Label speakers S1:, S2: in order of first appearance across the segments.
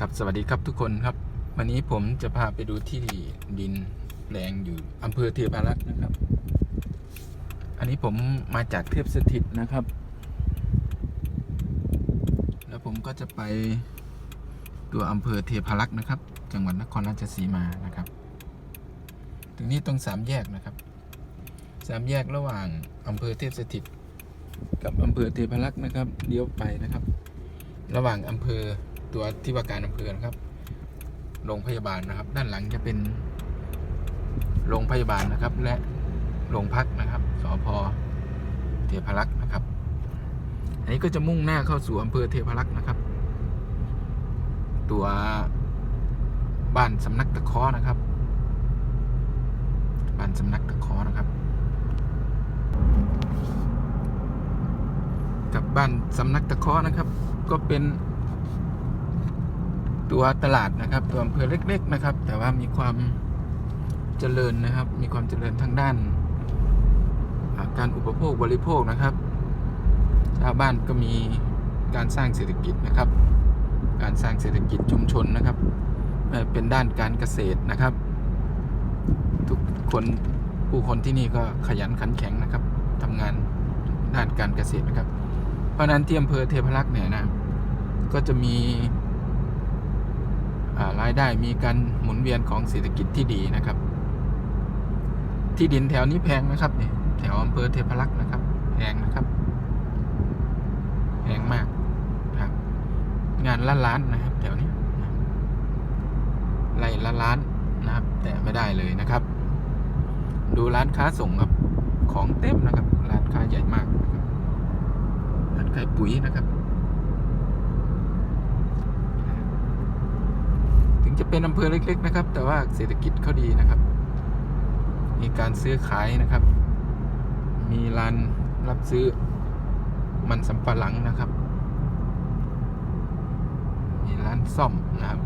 S1: ครับสวัสดีครับทุกคนครับ วันนี้ผมจะพาไปดูที่ดินแปลงอยู่อำเภอเทพารักษ์นะครับ อันนี้ผมมาจากเทพสถิตนะครับ แล้วผมก็จะไปตัวอำเภอเทพารักษ์นะครับ จังหวัดนครราชสีมานะครับ ตรงนี้ตรงสามแยกนะครับสามแยกระหว่างอำเภอเทพสถิต กับอำเภอเทพารักษ์นะครับเลี้ยวไปนะครับ ระหว่างอำเภอ ตัวที่ว่าการอำเภอนะครับโรงพยาบาลนะครับ ด้านหลังจะเป็นโรงพยาบาลนะครับ และโรงพักนะครับสพเทพรักษ์นะครับ อันนี้ก็จะมุ่งหน้าเข้าสู่อำเภอเทพรักษ์นะครับ ตัวบ้านสำนักตะเคอนะครับ บ้านสำนักตะเคอนะครับ กับบ้านสำนักตะเคอนะครับ ก็เป็น ตัวตลาดนะครับ ตัวอำเภอเล็ก ๆ นะครับ แต่ว่ามีความเจริญนะครับ มีความเจริญทางด้านาการอุปโภคบริโภคนะครับ ชาวบ้านก็มีการสร้างเศรษฐกิจนะครับ การสร้างเศรษฐกิจชุมชนนะครับ เป็นด้านการเกษตรนะครับ ทุกคนผู้คนที่นี่ก็ขยันขันแข็งนะครับทำงานด้านการเกษตรนะครับ เพราะนั้นที่อำเภอเทพรักษ์เนี่ยนะ ก็จะมี รายได้มีการหมุนเวียนของเศรษฐกิจที่ดีนะครับ ที่ดินแถวนี้แพงนะครับเนี่ยแถวอำเภอเทพรักษ์นะครับแพงนะครับแพงมากนะครับ งานละล้านนะครับ แถวนี้ไร่ละล้านนะครับ แต่ไม่ได้เลยนะครับ ดูร้านค้าส่งครับของเต็มนะครับ ร้านค้าใหญ่มากร้านขายปุ๋ยนะครับ งจะเป็นอำเภอเล็ก ๆ นะครับ แต่ว่าเศรษฐกิจเขาดีนะครับ มีการซื้อขายนะครับ มีร้านรับซื้อมันสำปะหลังนะครับ มีร้านซ่อมนะครับ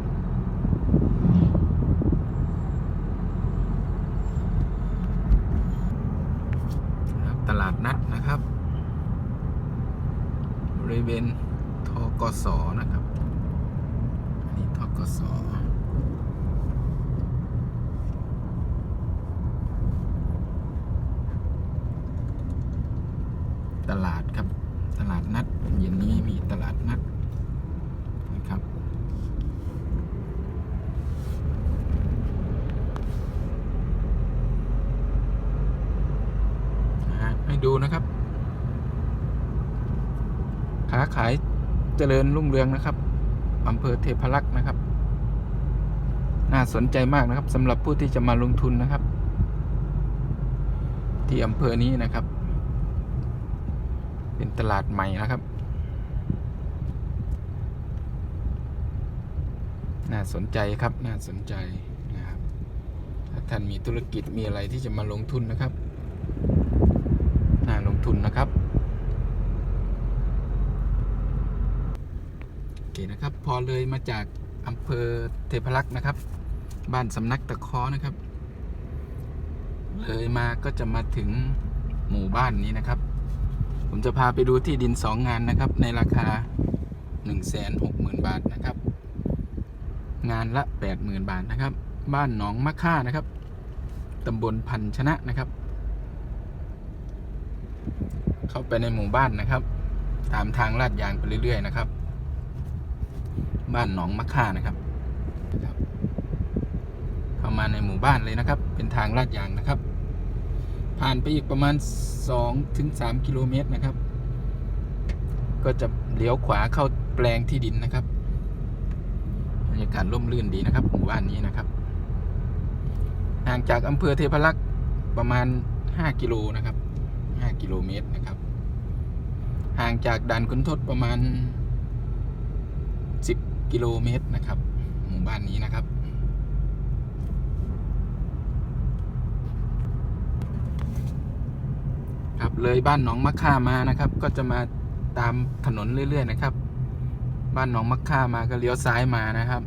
S1: ตลาดนัดนะครับ บริเวณทกสนะครับอันนี้ทกส ตลาดครับ ตลาดนัดเย็นนี้มีตลาดนัดนะครับให้ดูนะครับค้าขายเจริญรุ่งเรืองนะครับอำเภอเทพรักษ์นะครับ น่าสนใจมากนะครับสำหรับผู้ที่จะมาลงทุนนะครับ ที่อำเภอนี้นะครับ เป็นตลาดใหม่นะครับ น่าสนใจครับ น่าสนใจนะครับ ถ้าท่านมีธุรกิจมีอะไรที่จะมาลงทุนนะครับ น่าลงทุนนะครับโอเคนะครับ พอเลยมาจากอำเภอเทพรักษ์นะครับ บ้านสำนักตะคอนะครับ เลยมาก็จะมาถึงหมู่บ้านนี้นะครับ ผมจะพาไปดูที่ดินสองงานนะครับ ในราคา 1 6 0 0 0 0 บาทนะครับ งานละ 80,000 บาทนะครับ บ้านหนองมะค่านะครับตำบลพันชนะนะครับ เข้าไปในหมู่บ้านนะครับ ตามทางลาดยางไปเรื่อยๆนะครับ บ้านหนองมะค่านะครับ เข้ามาในหมู่บ้านเลยนะครับ เป็นทางลาดยางนะครับ ผ่านไปอีกประมาณ2ถึง3กิโลเมตรนะครับ ก็จะเลี้ยวขวาเข้าแปลงที่ดินนะครับบรรยากาศร่มรื่นดีนะครับหมู่บ้านนี้นะครับห่างจากอำเภอเทพรักษ์ประมาณ 5 กิโลนะครับ 5 กิโลเมตรนะครับ ห่างจากด่านขุนทดประมาณ 10 กิโลเมตรนะครับ หมู่บ้านนี้นะครับ ครับ เลยบ้านหนองมะค่ามานะครับ ก็จะมาตามถนนเรื่อย ๆ นะครับ บ้านหนองมะค่ามาก็เลี้ยวซ้ายมานะครับ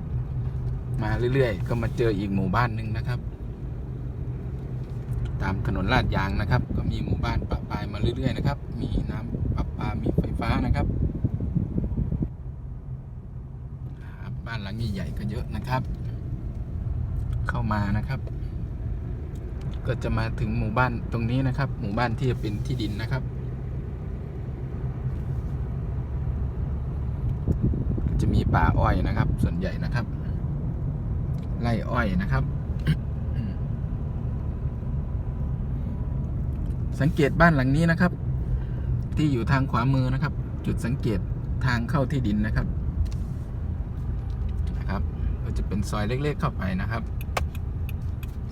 S1: มาเรื่อย ๆ ก็มาเจออีกหมู่บ้านหนึ่งนะครับ ตามถนนลาดยางนะครับ ก็มีหมู่บ้านปะปายมาเรื่อย ๆ นะครับ มีน้ำประปามีไฟฟ้านะครับครับบ้านหลังใหญ่ๆก็เยอะนะครับ เข้ามานะครับ ก็จะมาถึงหมู่บ้านตรงนี้นะครับ หมู่บ้านที่เป็นที่ดินนะครับ จะมีป่าอ้อยนะครับ ส่วนใหญ่นะครับไร่อ้อยนะครับ สังเกตบ้านหลังนี้นะครับ ที่อยู่ทางขวามือนะครับ จุดสังเกตทางเข้าที่ดินนะครับนะครับ ก็จะเป็นซอยเล็ก ๆ เข้าไปนะครับ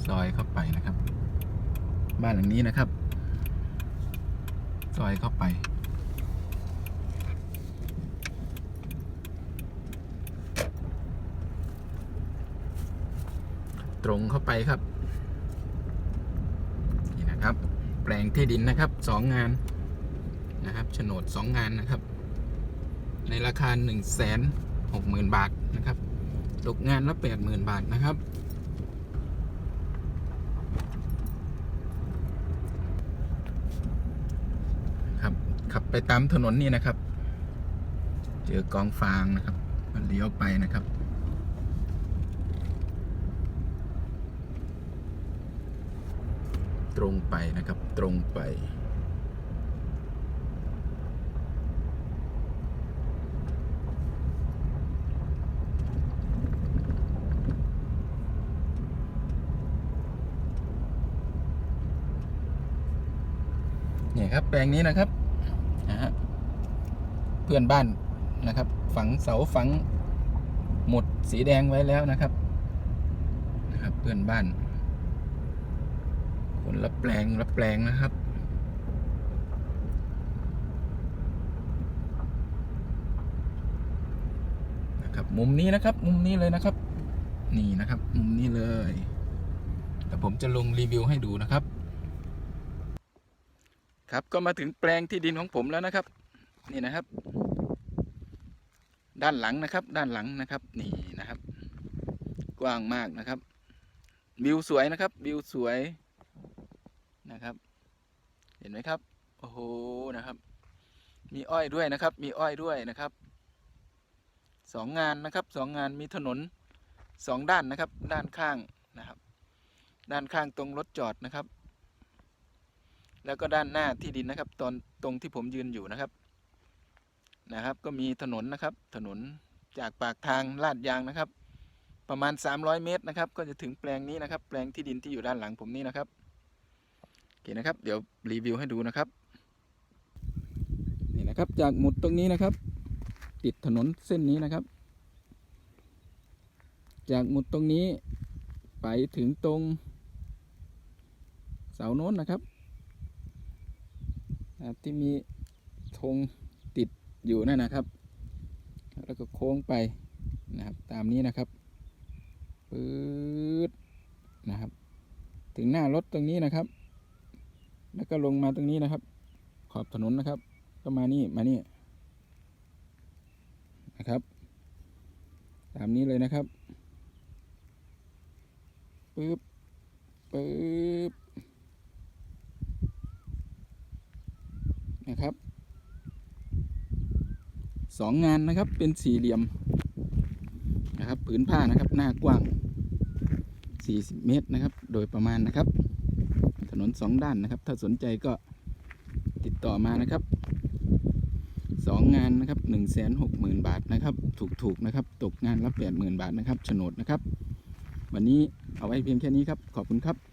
S1: ซอยเข้าไปนะครับ บ้านหลังนี้นะครับ ซอยเข้าไป ตรงเข้าไปครับ นี่นะครับ แปลงที่ดินนะครับสองงานนะครับโฉนดสองงานนะครับ ในราคา1นึ่งแสนหกหมื่นบาทนะครับ ตกงานละแปดหมื่นบาทนะครับ ขับ ไปตามถนนนี่นะครับ เจอกองฟางนะครับมันเลี้ยวไปนะครับ ตรงไปนะครับ ตรงไป เนี่ยครับ แปลงนี้นะครับ นะฮะเพื่อนบ้านนะครับ ฝังเสาฝังหมุดสีแดงไว้แล้วนะครับนะครับ เพื่อนบ้าน คนละแปลงละแปลงนะครับนะครับ มุมนี้นะครับ มุมนี้เลยนะครับ นี่นะครับ มุมนี้เลยแต่ผมจะลงรีวิวให้ดูนะครับ ครับก็มาถึงแปลงที่ดินของผมแล้วนะครับ นี่นะครับ ด้านหลังนะครับ ด้านหลังนะครับ นี่นะครับ กว้างมากนะครับวิวสวยนะครับวิวสวยนะครับ เห็นไหมครับโอ้โหนะครับ มีอ้อยด้วยนะครับ มีอ้อยด้วยนะครับสองงานนะครับสองงานมีถนนสองด้านนะครับ ด้านข้างนะครับ ด้านข้างตรงรถจอดนะครับ แล้วก็ด้านหน้าที่ดินนะครับ ตอนตรงที่ผมยืนอยู่นะครับนะครับ ก็มีถนนนะครับ ถนนจากปากทางลาดยางนะครับ ประมาณ 300 เมตรนะครับ ก็จะถึงแปลงนี้นะครับ แปลงที่ดินที่อยู่ด้านหลังผมนี่นะครับโอเคนะครับ เดี๋ยวรีวิวให้ดูนะครับนี่นะครับจากหมุดตรงนี้นะครับ ติดถนนเส้นนี้นะครับ จากหมุดตรงนี้ไปถึงตรงเสาโน้นนะครับนะครับ ที่มีธงติดอยู่นั่นนะครับ แล้วก็โค้งไปนะครับตามนี้นะครับปื๊ดนะครับ ถึงหน้ารถตรงนี้นะครับ แล้วก็ลงมาตรงนี้นะครับ ขอบถนนนะครับ ก็มานี่มานี่นะครับ ตามนี้เลยนะครับปึ๊บปึ๊บ นะครับสองงานนะครับเป็นสี่เหลี่ยมนะครับผืนผ้านะครับหน้ากว้าง 40 เมตรนะครับ โดยประมาณนะครับ ถนนสองด้านนะครับ ถ้าสนใจก็ติดต่อมานะครับสองงานนะครับ1นึ่งแสนหกหมื่นบาทนะครับ ถูกๆนะครับ ตกงานละแปดหมื่นบาทนะครับโฉนดนะครับ วันนี้เอาไว้เพียงแค่นี้ครับ ขอบคุณครับ